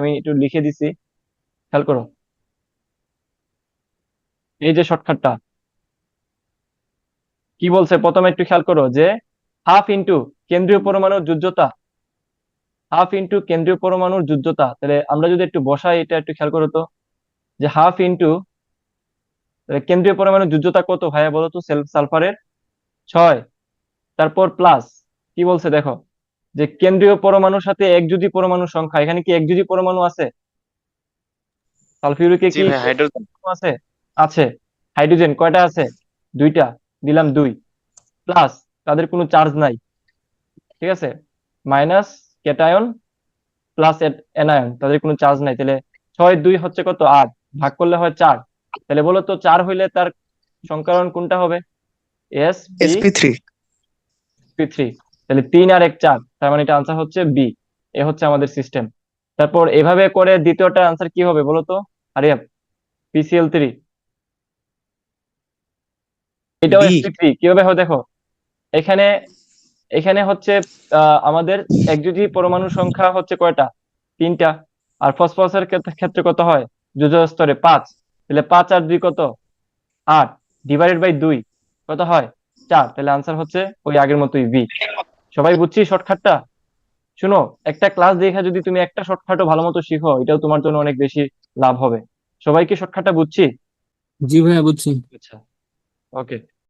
আমি একটু লিখে দিছি। খেয়াল করো। এই যে শর্টকাটটা কি বলছে? প্রথমে একটু খেয়াল করো যে হাফ ইন্টু কেন্দ্রীয় পরমাণুর যুদ্ধতা হাফ ইন্টু কেন্দ্রীয় পরমাণুর যোজ্যতা। তাহলে আমরা যদি একটু বসাই, এটা একটু খেয়াল করো তো। যে হাফ ইন্টু কেন্দ্রীয় পরমাণুর যুদ্ধতা কত ভাইয়া বলো তো? সালফারের ছয়। তারপর প্লাস কি বলছে দেখো। যে কেন্দ্রীয় পরমাণুর সাথে একযোজী পরমাণু সংখ্যা এখানে কি একযোজী পরমাণু আছে? সালফিউরিকে কি হাইড্রোজেন। আছে? আছে। হাইড্রোজেন কয়টা আছে? দুইটা দিলাম দুই। প্লাস তাদের কোনো চার্জ নাই। ঠিক আছে? মাইনাস ক্যাটায়ন প্লাস এনায়ন তাদের কোনো চার্জ নাই। তাহলে ছয় দুই হচ্ছে কত? আট। ভাগ করলে হয় চার। তাহলে বলো তো চার হইলে তার সংকরণ কোনটা হবে? S SP three. P three. তাহলে তিন আর এক চার তার মানে এটা আনসার হচ্ছে বি এ হচ্ছে আমাদের সিস্টেম তারপর এভাবে করে দ্বিতীয়টা আনসার কি হবে বলো তো? আরিয়া পিসিএল থ্রি এটাও থ্রি কীভাবে হবে দেখো? এখানে এখানে হচ্ছে আমাদের একযোজী পরমাণু সংখ্যা হচ্ছে কয়টা? তিনটা। আর ফসফরাসের ক্ষেত্রে ক্ষেত্রে কত হয়? যোজক স্তরে পাঁচ। তাহলে পাঁচ আর দুই কত? আট। ডিভাইডেড বাই দুই কত হয়? চার। তাহলে আনসার হচ্ছে ওই আগের মতোই বি সবাই বুঝছি শর্টকাটটা? শুনো একটা ক্লাস দেখে যদি তুমি একটা শর্টকাটও ভালো মতো শিখো এটাও তোমার জন্য অনেক বেশি লাভ হবে। সবাইকে শর্টকাটটা বুঝছি? জি ভাইয়া বুঝছি। আচ্ছা ওকে